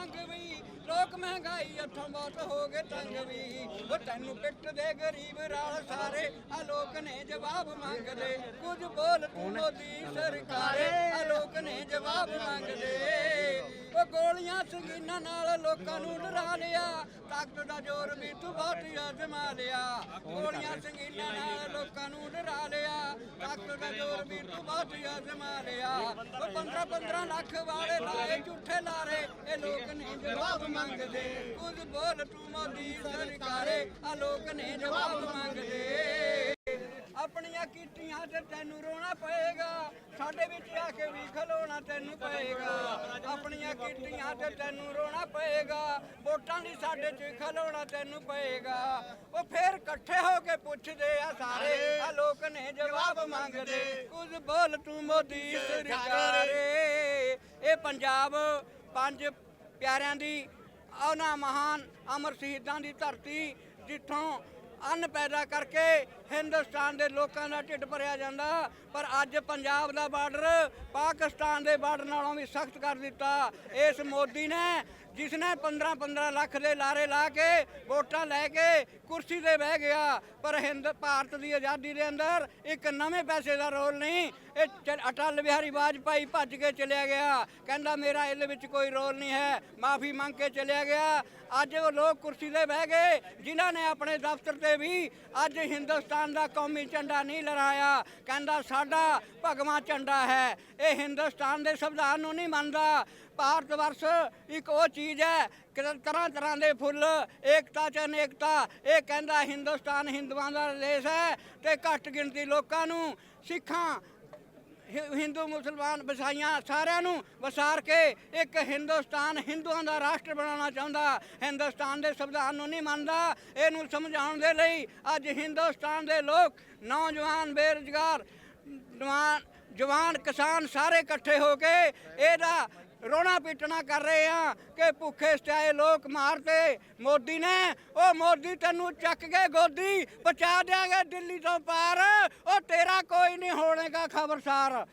ਮੰਗ ਵੀ ਲੋਕ ਮਹਿੰਗਾਈ ਅੱਠੋਂ ਬਹੁਤ ਹੋ ਗਏ ਤੰਗ ਵੀ। ਉਹ ਤੈਨੂੰ ਪਿੱਟ ਦੇ ਗਰੀਬ ਰਾਲ ਸਾਰੇ ਆ ਲੋਕ ਨੇ ਜਵਾਬ ਮੰਗਦੇ। ਕੁਝ ਬੋਲ ਤੂੰ ਮੋਦੀ ਸਰਕਾਰੇ ਆ ਲੋਕ ਨੇ ਜਵਾਬ ਮੰਗਦੇ। ਉਹ ਗੋਲੀਆਂ ਸੰਗੀਨਾਂ ਨਾਲ ਲੋਕਾਂ ਨੂੰ ਡਰਾ ਲਿਆ। ਤਾਕਤ ਦਾ ਜ਼ੋਰ ਵੀ ਤੂੰ ਬਹੁਤ ਅਜ਼ਮਾ ਲਿਆ ਗੋਲੀਆਂ ਸੰਗੀਨਾਂ ਨਾਲ ਲੋਕਾਂ ਨੂੰ ਡਰਾ ਲਿਆ ਤਾਕਤ ਦਾ ਜ਼ੋਰ ਵੀ ਤੂੰ ਬਹੁਤ ਲਿਆ ਉਹ 15 15 ਲੱਖ ਵਾਲੇ ਲਾਏ ਝੂਠੇ ਲਾਰੇ। ਇਹ ਲੋਕ ਨੇ ਜਵਾਬ ਮੰਗਦੇ। ਕੁਝ ਬੋਲ ਤੂੰ ਮੋਦੀ ਸਰਕਾਰੇ ਆ ਲੋਕ ਨੇ ਜਵਾਬ ਮੰਗਦੇ। ਆਪਣੀਆਂ ਕੀਤੀਆਂ ਤੇ ਤੈਨੂੰ ਰੋਣਾ ਪਏਗਾ। ਸਾਡੇ ਵਿੱਚ ਆ ਕੇ ਵੀ ਖਲੋਣਾ ਤੈਨੂੰ ਪਏਗਾ। ਆਪਣੀਆਂ ਕੀਤੀਆਂ ਤੇ ਤੈਨੂੰ ਰੋਣਾ ਪਏਗਾ। ਵੋਟਾਂ ਦੀ ਸਾਡੇ 'ਚ ਖਲੋਣਾ ਤੈਨੂੰ ਪਏਗਾ। ਇਕੱਠੇ ਹੋ ਕੇ ਪੁੱਛਦੇ ਆ ਸਾਰੇ। ਆ ਲੋਕ ਨੇ ਜਵਾਬ ਮੰਗਦੇ। ਕੁਝ ਬੋਲ ਤੂੰ ਮੋਦੀ ਸਰਕਾਰੇ। ਇਹ ਪੰਜਾਬ ਪੰਜ ਪਿਆਰਿਆਂ ਦੀ ਉਹਨਾਂ ਮਹਾਨ ਅਮਰ ਸ਼ਹੀਦਾਂ ਦੀ ਧਰਤੀ ਜਿੱਥੋਂ ਅੰਨ ਪੈਦਾ ਕਰਕੇ ਹਿੰਦੁਸਤਾਨ ਦੇ ਲੋਕਾਂ ਦਾ ਢਿੱਡ ਭਰਿਆ ਜਾਂਦਾ। ਪਰ ਅੱਜ ਪੰਜਾਬ ਦਾ ਬਾਰਡਰ ਪਾਕਿਸਤਾਨ ਦੇ ਬਾਰਡਰ ਨਾਲੋਂ ਵੀ ਸਖਤ ਕਰ ਦਿੱਤਾ। ਇਸ ਮੋਦੀ ਨੇ ਜਿਸ ਨੇ 15 15 ਲੱਖ ਦੇ ਲਾਰੇ ਲਾ ਕੇ ਵੋਟਾਂ ਲੈ ਕੇ ਕੁਰਸੀ ਤੇ ਬਹਿ ਗਿਆ, ਪਰ ਹਿੰਦ, ਭਾਰਤ ਦੀ ਆਜ਼ਾਦੀ ਦੇ ਅੰਦਰ ਇੱਕ ਨਵੇਂ ਪੈਸੇ ਦਾ ਰੋਲ ਨਹੀਂ ਇਹ ਚ- ਅਟਲ ਬਿਹਾਰੀ ਵਾਜਪਾਈ ਭੱਜ ਕੇ ਚਲਿਆ ਗਿਆ। ਕਹਿੰਦਾ, ਮੇਰਾ ਇਹਦੇ ਵਿੱਚ ਕੋਈ ਰੋਲ ਨਹੀਂ ਹੈ। ਮਾਫੀ ਮੰਗ ਕੇ ਚਲਿਆ ਗਿਆ। ਅੱਜ ਉਹ ਲੋਕ ਕੁਰਸੀ ਤੇ ਬਹਿ ਗਏ। ਜਿਨ੍ਹਾਂ ਨੇ ਆਪਣੇ ਦਫ਼ਤਰ ਤੇ ਵੀ ਅੱਜ ਹਿੰਦੁਸਤਾਨ ਦਾ ਕੌਮੀ ਝੰਡਾ ਨਹੀਂ ਲਹਿਰਾਇਆ। ਕਹਿੰਦਾ, ਸਾਡਾ ਭਗਵਾਂ ਝੰਡਾ ਹੈ। ਇਹ ਹਿੰਦੁਸਤਾਨ ਦੇ ਸੰਵਿਧਾਨ ਨੂੰ ਨਹੀਂ ਮੰਨਦਾ। ਭਾਰਤ ਵਰਸ਼ ਇੱਕ ਉਹ ਚੀਜ਼ ਹੈ। ਕਿ ਤਰ੍ਹਾਂ ਤਰ੍ਹਾਂ ਦੇ ਫੁੱਲ, ਏਕਤਾ ਚ ਅਨੇਕਤਾ। ਇਹ ਕਹਿੰਦਾ, ਹਿੰਦੁਸਤਾਨ ਹਿੰਦੂਆਂ ਦਾ ਦੇਸ਼ ਹੈ ਤੇ ਘੱਟ ਗਿਣਤੀ ਲੋਕਾਂ ਨੂੰ ਸਿੱਖਾਂ ਹਿ- ਹਿੰਦੂ, ਮੁਸਲਮਾਨ ਵਸਾਈਆਂ ਸਾਰਿਆਂ ਨੂੰ ਵਸਾਰ ਕੇ ਇੱਕ ਹਿੰਦੁਸਤਾਨ ਹਿੰਦੂਆਂ ਦਾ ਰਾਸ਼ਟਰ ਬਣਾਉਣਾ ਚਾਹੁੰਦਾ। ਹਿੰਦੁਸਤਾਨ ਦੇ ਸੰਵਿਧਾਨ ਨੂੰ ਨਹੀਂ ਮੰਨਦਾ। ਇਹਨੂੰ ਸਮਝਾਉਣ ਦੇ ਲਈ ਅੱਜ ਹਿੰਦੁਸਤਾਨ ਦੇ ਲੋਕ, ਨੌਜਵਾਨ, ਬੇਰੁਜ਼ਗਾਰ ਜਵਾਨ ਜਵਾਨ, ਕਿਸਾਨ ਸਾਰੇ ਇਕੱਠੇ ਹੋ ਕੇ ਇਹਦਾ ਰੋਣਾ ਪੀਟਣਾ ਕਰ ਰਹੇ ਆ ਕਿ ਭੁੱਖੇ ਸਟਾਏ ਲੋਕ ਮਾਰਤੇ ਮੋਦੀ ਨੇ, ਉਹ ਮੋਦੀ ਤੈਨੂੰ ਚੱਕ ਕੇ ਗੋਦੀ ਪਹੁੰਚਾ ਦਿਆਂਗੇ ਦਿੱਲੀ ਤੋਂ ਪਾਰ। ਉਹ ਤੇਰਾ ਕੋਈ ਨਹੀਂ ਹੋਣੇਗਾ ਖਬਰਸਾਰ।